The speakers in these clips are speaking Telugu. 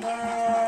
Gracias.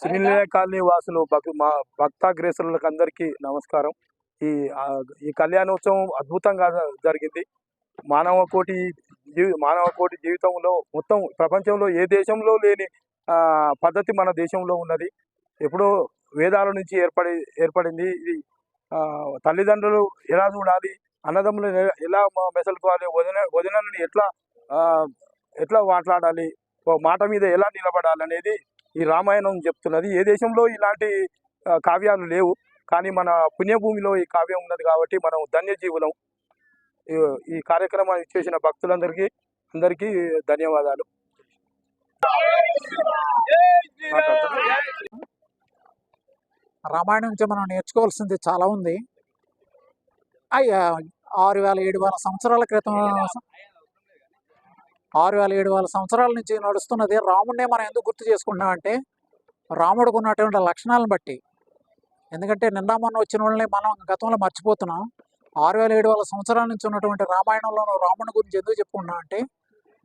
శ్రీనిలయ కాలనీ వాసులు మా భక్తాగ్రేసులకు అందరికీ నమస్కారం. ఈ ఈ కళ్యాణోత్సవం అద్భుతంగా జరిగింది. మానవ కోటి జీవి మానవ కోటి జీవితంలో మొత్తం ప్రపంచంలో ఏ దేశంలో లేని ఆ, పద్ధతి మన దేశంలో ఉన్నది. ఎప్పుడో వేదాల నుంచి ఏర్పడి ఏర్పడింది. ఇది తల్లిదండ్రులు ఎలా చూడాలి అన్నదమ్ములు ఎలా మెసలుకోవాలి వదిన వదినలను ఎట్లా ఎట్లా మాట్లాడాలి మాట మీద ఎలా నిలబడాలనేది ఈ రామాయణం చెప్తున్నది. ఏ దేశంలో ఇలాంటి కావ్యాలు లేవు కానీ మన పుణ్యభూమిలో ఈ కావ్యం ఉన్నది కాబట్టి మనం ధన్యజీవులం. ఈ- ఈ కార్యక్రమాన్ని చేసిన భక్తులందరికీ అందరికీ ధన్యవాదాలు. రామాయణం నుంచి మనం నేర్చుకోవాల్సింది చాలా ఉంది. అయ్యా ఆరు వేల ఏడు వేల సంవత్సరాల క్రితం ఆరు వేల ఏడు వేల సంవత్సరాల నుంచి నడుస్తున్నది. రాముడినే మనం ఎందుకు గుర్తు చేసుకుంటున్నామంటే రాముడికి ఉన్నటువంటి లక్షణాలను బట్టి. ఎందుకంటే నిన్న మొన్న వచ్చిన వాళ్ళని మనం గతంలో మర్చిపోతున్నాం. ఆరు వేల ఏడు వేల సంవత్సరాల నుంచి ఉన్నటువంటి రామాయణంలో రాముడి గురించి ఎందుకు చెప్పుకున్నాం అంటే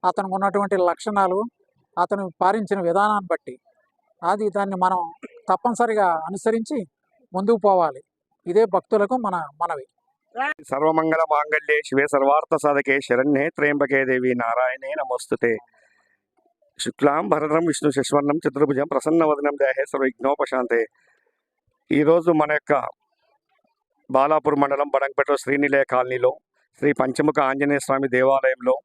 అతనికి ఉన్నటువంటి లక్షణాలు అతను పాలించిన విధానాన్ని బట్టి. అది దాన్ని మనం తప్పనిసరిగా అనుసరించి ముందుకు పోవాలి. ఇదే భక్తులకు మన మనవి. సర్వమంగళ మాంగళ్యే శివే సర్వార్థ సాధకే శరణ్యే త్రయంబకే దేవి నారాయణే నమస్తుతే. శుక్లాం భరతం విష్ణు శశ్వర్ణం చతుర్భుజం ప్రసన్నవదనం దేహే సర్వవిఘ్నోపశాంతే. ఈరోజు మన యొక్క బాలాపూర్ మండలం బడంగపేట శ్రీనిలయ కాలనీలో శ్రీ పంచముఖ ఆంజనేయ స్వామి దేవాలయంలో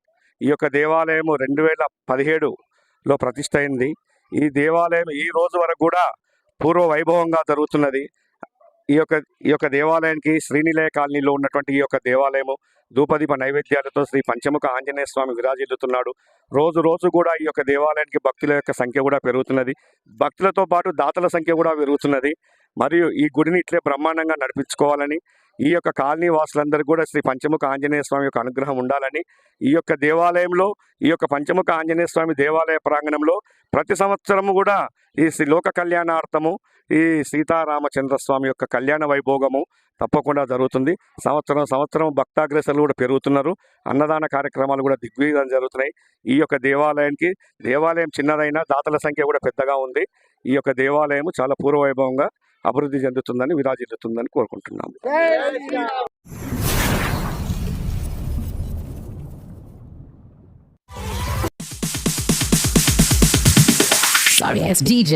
ఈ యొక్క దేవాలయము రెండు వేల పదిహేడులో ప్రతిష్ట అయింది. ఈ దేవాలయం ఈ రోజు వరకు కూడా పూర్వ వైభవంగా జరుగుతున్నది. ఈ యొక్క ఈ యొక్క దేవాలయానికి శ్రీనిలయ కాలనీలో ఉన్నటువంటి ఈ యొక్క దేవాలయము ధూపదీప నైవేద్యాలతో శ్రీ పంచముఖ ఆంజనేయ స్వామి విరాజిల్లుతున్నాడు. రోజు రోజు కూడా ఈ యొక్క దేవాలయానికి భక్తుల యొక్క సంఖ్య కూడా పెరుగుతున్నది. భక్తులతో పాటు దాతల సంఖ్య కూడా పెరుగుతున్నది. మరియు ఈ గుడిని ఇట్లే బ్రహ్మాండంగా నడిపించుకోవాలని ఈ యొక్క కాలనీ వాసులందరూ కూడా శ్రీ పంచముఖ ఆంజనేయ స్వామి యొక్క అనుగ్రహం ఉండాలని ఈ యొక్క దేవాలయంలో ఈ యొక్క పంచముఖ ఆంజనేయ స్వామి దేవాలయ ప్రాంగణంలో ప్రతి సంవత్సరము కూడా ఈ శ్రీ లోక కళ్యాణార్థము ఈ సీతారామచంద్ర స్వామి యొక్క కళ్యాణ వైభోగము తప్పకుండా జరుగుతుంది. సంవత్సరం సంవత్సరం భక్తాగ్రసలు కూడా పెరుగుతున్నారు. అన్నదాన కార్యక్రమాలు కూడా దిగ్విజయం జరుగుతున్నాయి. ఈ యొక్క దేవాలయానికి దేవాలయం చిన్నదైనా దాతల సంఖ్య కూడా పెద్దగా ఉంది. ఈ యొక్క దేవాలయం చాలా పూర్వవైభవంగా అభివృద్ధి చెందుతుందని విరాజిల్లుతుందని కోరుకుంటున్నాము Sorry, ass DJ.